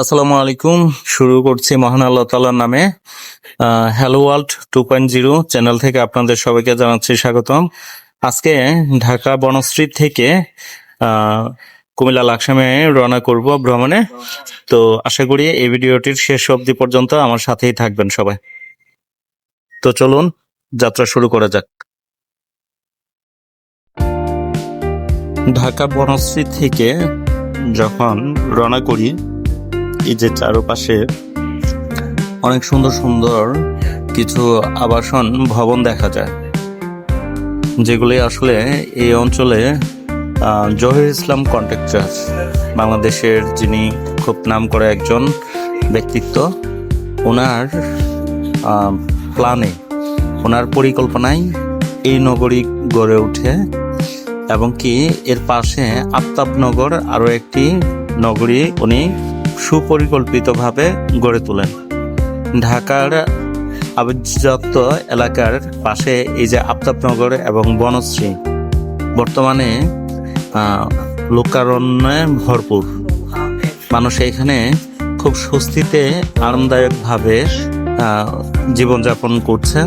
আসসালামু আলাইকুম। শুরু করছি মহান আল্লাহ তালার নামে hello world two point zero channel থেকে আপনাদের সবাইকে জানাচ্ছি স্বাগতম। আজকে ঢাকা বনশ্রী থেকে কুমিল্লা লাকসামে রওনা করব ভ্রমণে। তো আশা করি এই ভিডিওটির শেষ অবধি পর্যন্ত আমার সাথেই থাকবেন সবাই। তো চলুন, যাত্রা শুরু করা যাক। ঢাকা বনশ্রী থেকে যখন রওনা করি এই যে চারপাশে অনেক সুন্দর সুন্দর কিছু আবাসন ভবন দেখা যায় যেগুলি আসলে এই অঞ্চলে জহির ইসলাম কন্ট্রাক্টর বাংলাদেশের যিনি খুব নাম করা একজন ব্যক্তিত্ব, ওনার প্ল্যানে ওনার পরিকল্পনায় এই নগরী গড়ে ওঠে এবং কি এর পাশে আফতাবনগর আরও একটি নগরী উনি সুপরিকল্পিতভাবে গড়ে তোলেন। ঢাকার আবদ্ধ এলাকার পাশে এই যে আফতাবনগর এবং বনশ্রী, বর্তমানে লোকারণ্যে ভরপুর। মানুষ এখানে খুব স্বস্তিতে, আরামদায়কভাবে জীবনযাপন করছে।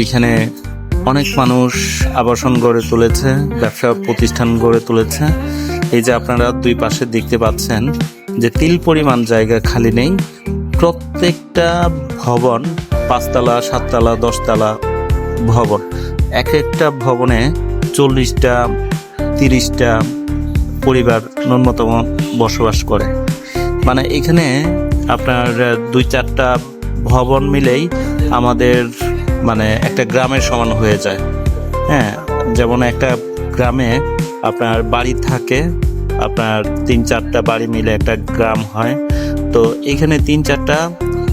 এইখানে অনেক মানুষ আবাসন গড়ে তুলেছে, ব্যবসা প্রতিষ্ঠান গড়ে তুলেছে। এই যে আপনারা দুই পাশে দেখতে পাচ্ছেন যে তিল পরিমাণ জায়গা খালি নেই, প্রত্যেকটা ভবন পাঁচতলা, সাততলা, দশতলা ভবন। এক একটা ভবনে চল্লিশটা, তিরিশটা পরিবার ন্যূনতম বসবাস করে। মানে এখানে আপনার দুই চারটা ভবন মিলেই আমাদের মানে একটা গ্রামের সমান হয়ে যায়। হ্যাঁ যেমন একটা গ্রামে আপনার বাড়ি থাকে আপনার তিন চারটা বাড়ি মিলে একটা গ্রাম হয়। তো এখানে তিন চারটা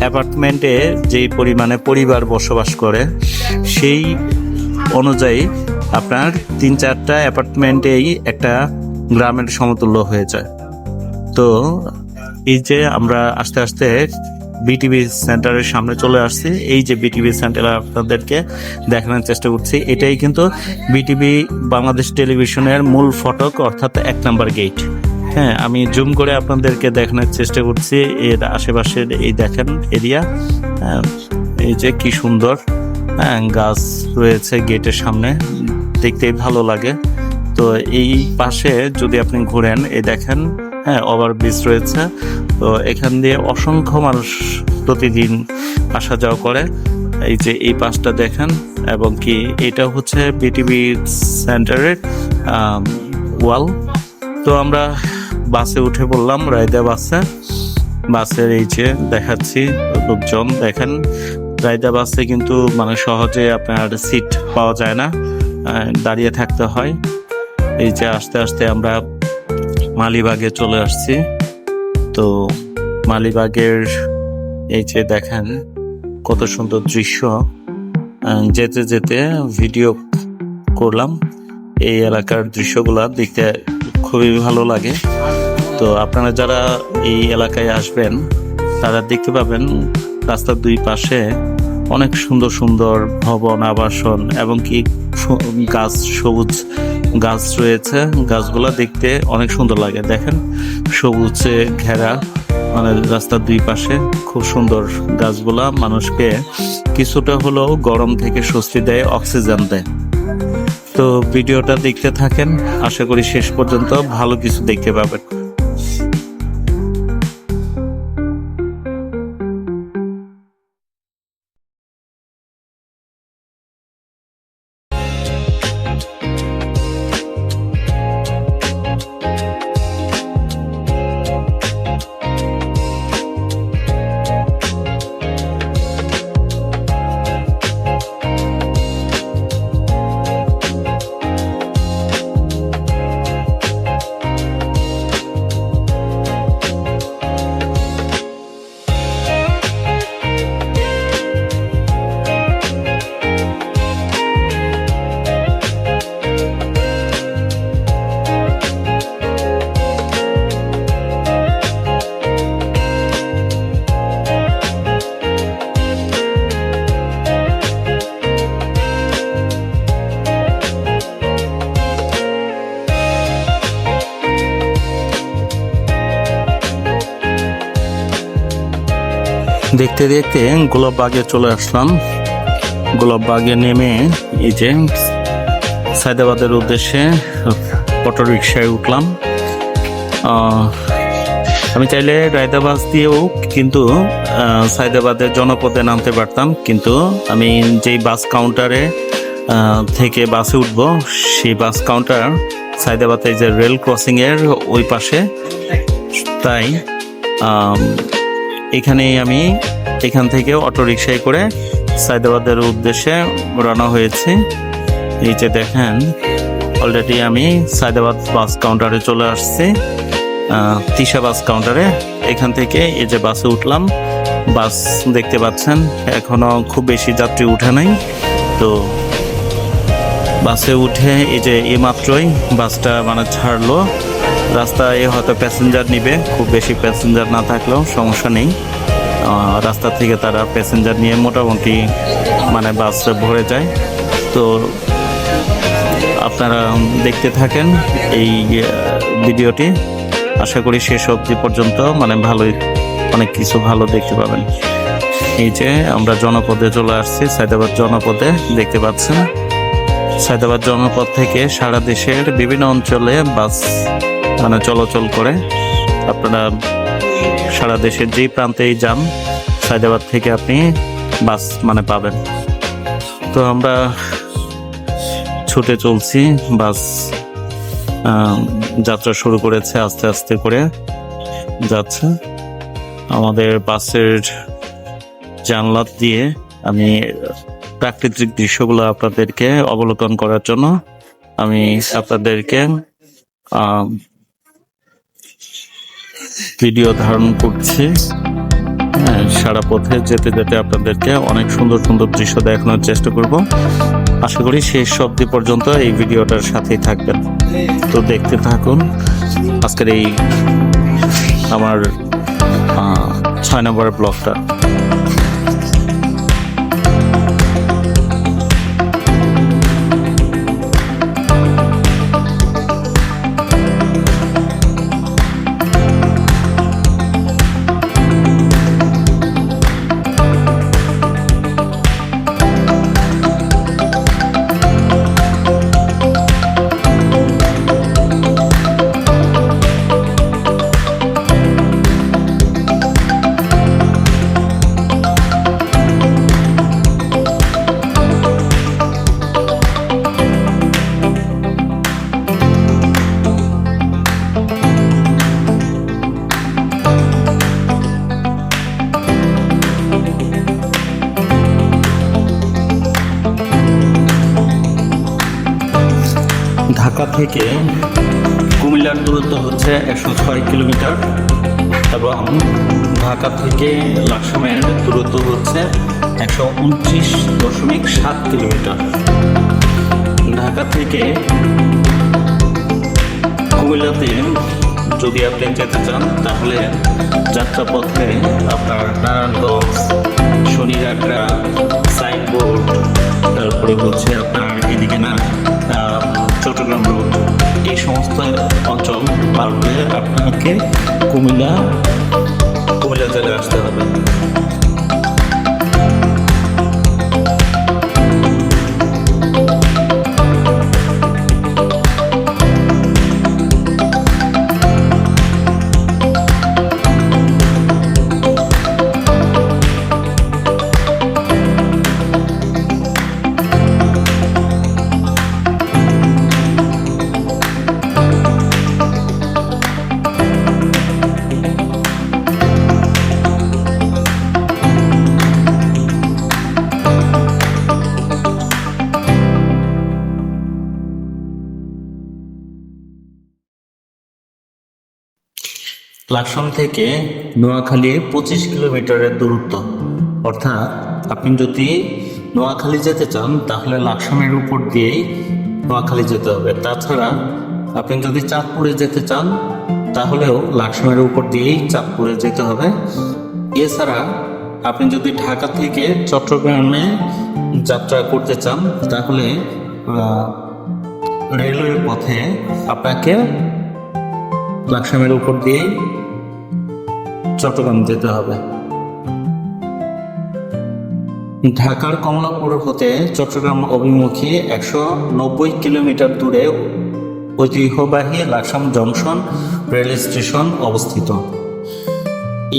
অ্যাপার্টমেন্টে যেই পরিমাণে পরিবার বসবাস করে, সেই অনুযায়ী আপনার তিন চারটা অ্যাপার্টমেন্টেই একটা গ্রামের সমতুল্য হয়ে যায়। তো এই যে আমরা আস্তে আস্তে বিটিভি সেন্টারের সামনে চলে আসছি। এই যে বিটিভি সেন্টার আপনাদেরকে দেখানোর চেষ্টা করছি, এটাই কিন্তু বিটিভি বাংলাদেশ টেলিভিশনের মূল ফটক, অর্থাৎ এক নাম্বার গেট হ্যাঁ আমি জুম করে আপনাদেরকে দেখানোর চেষ্টা করছি, এর আশেপাশের এই দেখেন এরিয়া এই যে কি সুন্দর হ্যাঁ গাছ রয়েছে গেটের সামনে, দেখতেই ভালো লাগে। তো এই পাশে যদি আপনি ঘুরেন, এই দেখেন হ্যাঁ ওভারব্রিজ রয়েছে। তো এখান দিয়ে অসংখ্য মানুষ প্রতিদিন আসা যাওয়া করে। এই যে এই পাশটা দেখেন, এবং কি এটা হচ্ছে বিটিভি সেন্টারের ওয়াল তো আমরা বাসে উঠে পড়লাম রায়দা বাসে। বাসের এই যে দেখাচ্ছি লোকজন, দেখেন। রায়দা বাসে কিন্তু মানে সহজে আপনার সিট পাওয়া যায় না দাঁড়িয়ে থাকতে হয়। এই যে আস্তে আস্তে আমরা মালিবাগে চলে আসছি। তো মালিবাগের এই যে দেখেন কত সুন্দর দৃশ্য। যেতে যেতে ভিডিও করলাম। এই এলাকার দৃশ্যগুলা দেখতে খুবই ভালো লাগে। তো আপনারা যারা এই এলাকায় আসবেন, তারা দেখতে পাবেন রাস্তার দুই পাশে অনেক সুন্দর সুন্দর ভবন, আবাসন এবং কি গাছ সবুজ গাছ রয়েছে, গাছগুলো দেখতে অনেক সুন্দর লাগে। দেখেন, সবুজে ঘেরা মানে রাস্তার দুই পাশে খুব সুন্দর গাছগুলা। মানুষকে কিছুটা হলেও গরম থেকে স্বস্তি দেয়, অক্সিজেন দেয়। তো ভিডিওটা দেখতে থাকেন। আশা করি শেষ পর্যন্ত ভালো কিছু দেখতে পাবেন। দেখতে দেখতে গোলাপ বাগে চলে আসলাম। গোলাপ বাগে নেমে এই যে সায়দাবাদের উদ্দেশ্যে অটো রিক্সায় উঠলাম। আমি চাইলে রায়দাবাস দিয়েও কিন্তু আহ, সায়দাবাদের জনপদে নামতে পারতাম। কিন্তু আমি যেই বাস কাউন্টারে থেকে বাসে উঠব সেই বাস কাউন্টার সায়দাবাদে যে রেল ক্রসিংয়ের ওই পাশে। তাই এখানেই আমি এখান থেকে অটো রিক্সায় করে সায়দাবাদের উদ্দেশ্যে রওনা হয়েছি। এই যে দেখেন অলরেডি আমি সায়দাবাদ বাস কাউন্টারে চলে আসছি। তিশা বাস কাউন্টারে এখান থেকে এই যে বাসে উঠলাম। বাস দেখতে পাচ্ছেন, এখনও খুব বেশি যাত্রী উঠে নাই। তো বাসে উঠে এই যে এইমাত্রই বাসটা মানে ছাড়লো। রাস্তায় হয়তো প্যাসেঞ্জার নিবে, খুব বেশি প্যাসেঞ্জার না থাকলেও সমস্যা নেই। রাস্তা থেকে তারা প্যাসেঞ্জার নিয়ে মোটামুটি মানে বাস ভরে যায়। তো আপনারা দেখতে থাকেন এই ভিডিওটি। আশা করি শেষ অবধি পর্যন্ত মানে ভালোই, অনেক কিছু ভালো দেখতে পাবেন। এই যে আমরা জনপদে চলে আসছি, সায়দাবাদ জনপদে দেখতে পাচ্ছেন। সায়দাবাদ জনপদ থেকে সারা দেশের বিভিন্ন অঞ্চলে বাস মানে চলাচল করে। আপনারা সারা দেশের যেই প্রান্তেই যান, সায়দাবাদ থেকে আপনি বাস মানে পাবেন। তো আমরা ছুটে চলছি, বাস যাত্রা শুরু করেছে আস্তে আস্তে করে, যাচ্ছে। আমাদের বাসের জানলা দিয়ে আমি প্রাকৃতিক দৃশ্যগুলো আপনাদেরকে অবলোকন করার জন্য আমি আপনাদেরকে ভিডিও ধারণ করছি। হ্যাঁ, সারা পথে যেতে যেতে আপনাদেরকে অনেক সুন্দর সুন্দর দৃশ্য দেখানোর চেষ্টা করব। আশা করি শেষ অবধি পর্যন্ত এই ভিডিওটার সাথেই থাকবেন। তো দেখতে থাকুন আজকের এই আমার ছয় নম্বর ব্লগটা। থেকে কুমিল্লার দূরত্ব হচ্ছে একশো ছয় কিলোমিটার এবং ঢাকা থেকে লাকসামের দূরত্ব হচ্ছে একশো উনত্রিশ দশমিক সাত কিলোমিটার। ঢাকা থেকে কুমিল্লাতে যদি আপনি যেতে চান, তাহলে যাত্রাপথে আপনার নারায়ণগঞ্জ, শনিরাগড়া, সাইনবোর্ড, তারপরে হচ্ছে আপনার এদিকে না সমস্ত অঞ্চল পার হয়ে আপনাকে কুমিল্লা কুমিল্লা জেলায় আসতে হবে। লাকসাম থেকে নোয়াখালী পঁচিশ কিলোমিটারের দূরত্ব। অর্থাৎ আপনি যদি নোয়াখালী যেতে চান, তাহলে লাকসামের উপর দিয়েই নোয়াখালী যেতে হবে। তাছাড়া আপনি যদি চাঁদপুরে যেতে চান, তাহলেও লাকসামের উপর দিয়েই চাঁদপুরে যেতে হবে। এছাড়া আপনি যদি ঢাকা থেকে চট্টগ্রামে যাত্রা করতে চান, তাহলে রেলওয়ে পথে আপনাকে লাকসামের উপর দিয়েই চট্টগ্রাম যেতে হবে। ঢাকার কমলাপুর হতে চট্টগ্রাম অভিমুখী একশো নব্বই কিলোমিটার দূরে ঐতিহ্যবাহী লাকসাম জংশন রেল স্টেশন অবস্থিত।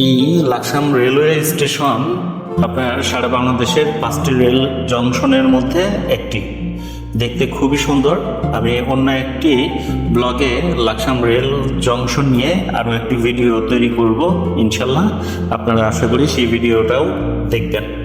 এই লাকসাম রেলওয়ে স্টেশন আপনার সারা বাংলাদেশের পাঁচটি রেল জংশনের মধ্যে একটি। দেখতে খুবই সুন্দর। আমি অন্য একটি ব্লগে লাকসাম রেল জংশন নিয়ে আরও একটি ভিডিও তৈরি করব, ইনশাল্লাহ। আপনারা আশা করি সেই ভিডিওটাও দেখবেন।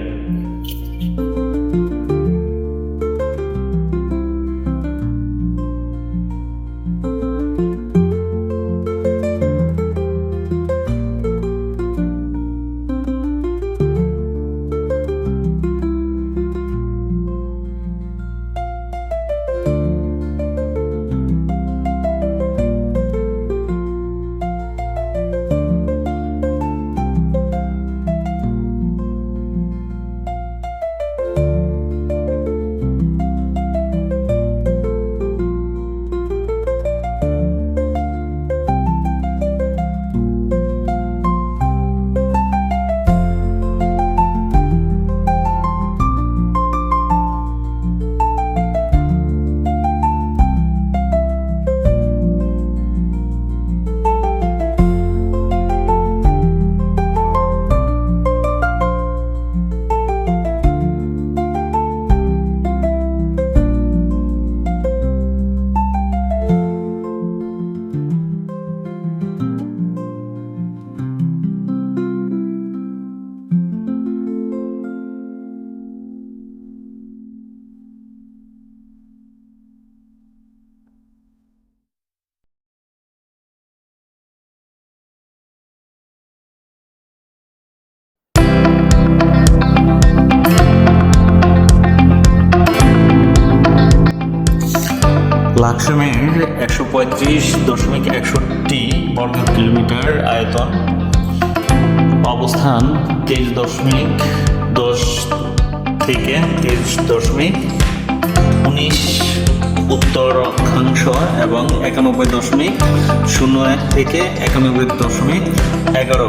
লাকসামের একশো পঁয়ত্রিশ দশমিক একষট্টি বর্গ কিলোমিটার আয়তন। অবস্থান তেইশ দশমিক দশ থেকে তেইশ দশমিক উনিশ উত্তর অক্ষাংশ এবং একানব্বই দশমিক শূন্য এক থেকে একানব্বই দশমিক এগারো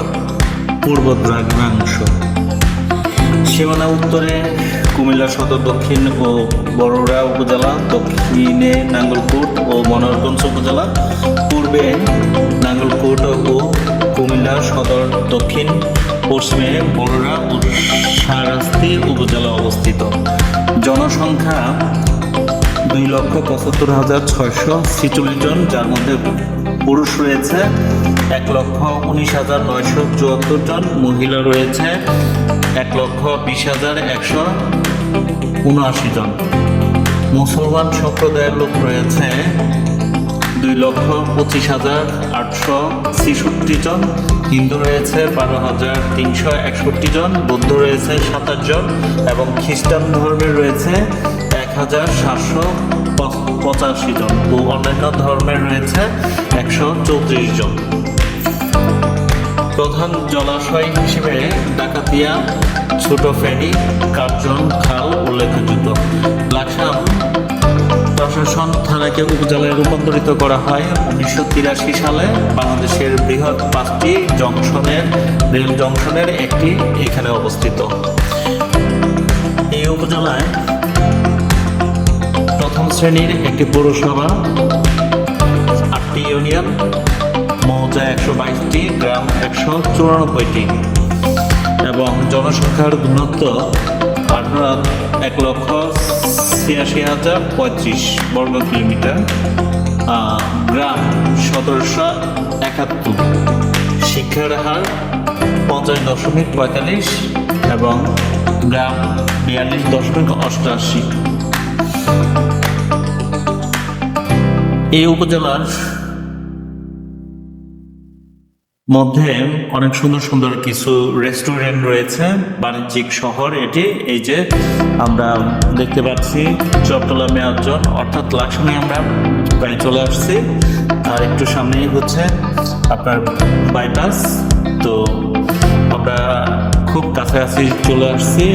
পূর্ব দ্রাঘিমাংশ। সীমানা উত্তরে কুমিল্লা সদর, দক্ষিণ ও বড়ুড়া উপজেলা, দক্ষিণে নাঙ্গলকোট ও মনোরগঞ্জ উপজেলা, পূর্বে নাঙ্গলকোট ও কুমিল্লা সদর, দক্ষিণ, পশ্চিমে বড়ুড়া ও সারাস্তি উপজেলা অবস্থিত। জনসংখ্যা দুই লক্ষ পঁচাত্তর হাজার ছয়শো ছিচল্লিশ জন, যার মধ্যে পুরুষ রয়েছে এক লক্ষ উনিশ হাজার নয়শো চুয়াত্তর জন, মহিলা রয়েছে এক লক্ষ বিশ হাজার একশো উনআশি জন। মুসলমান সম্প্রদায়ের লোক রয়েছে দুই লক্ষ পঁচিশ হাজার আটশো ছেষট্টি জন। হিন্দু রয়েছে বারো হাজার তিনশো একষট্টি জন, বৌদ্ধ রয়েছে সাতাশ জন এবং খ্রিস্টান ধর্মের রয়েছে এক হাজার সাতশো পঁচাশি জন ও অন্যান্য ধর্মের রয়েছে একশো চৌত্রিশ জন। প্রধান জলাশয় হিসেবে ডাকাতিয়া, ছোট ফেনী কার্জন খাল উল্লেখযোগ্য। লাকসাম প্রশাসন থানাকে উপজেলায় রূপান্তরিত করা হয় উনিশশো তিরাশি সালে। বাংলাদেশের বৃহৎ পাঁচটি জংশনের, রেল জংশনের একটি এখানে অবস্থিত। এই উপজেলায় প্রথম শ্রেণির একটি পৌরসভা, আটটি ইউনিয়ন মৌজা একশো বাইশটি গ্রাম, একশো চুরানব্বইটি। এবং জনসংখ্যার ঘনত্ব আঠারো এক লক্ষ ছিয়াশি হাজার পঁয়ত্রিশ বর্গ কিলোমিটার গ্রাম সতেরোশো একাত্তর। শিক্ষার হার পঞ্চাশ দশমিক পঁয়তাল্লিশ এবং গ্রাম বিয়াল্লিশ দশমিক অষ্টআশি এই উপজেলার মধ্যে অনেক সুন্দর সুন্দর কিছু রেস্টুরেন্ট রয়েছে, বাণিজ্যিক শহর এটি। এই যে আমরা দেখতে পাচ্ছি চট্টলা মেয়াজন অর্থাৎ লাকসামে আমরা প্রায় চলে আসছি। আর একটু সামনেই হচ্ছে আপনার বাইপাস তো আমরা খুব কাছাকাছি চলে আসছি।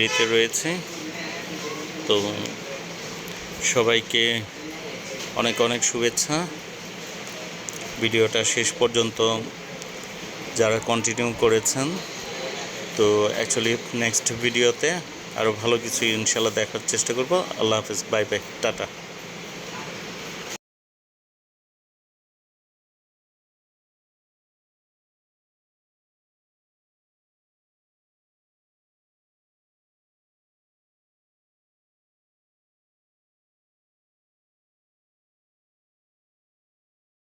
সিঁড়িতে রয়েছে। তো সবাইকে অনেক অনেক শুভেচ্ছা। ভিডিওটা শেষ পর্যন্ত যারা কন্টিনিউ করেছেন, তো অ্যাকচুয়ালি নেক্সট ভিডিওতে আরও ভালো কিছু ইনশাল্লাহ দেখার চেষ্টা করব। আল্লাহ হাফিজ বাই বাই টাটা।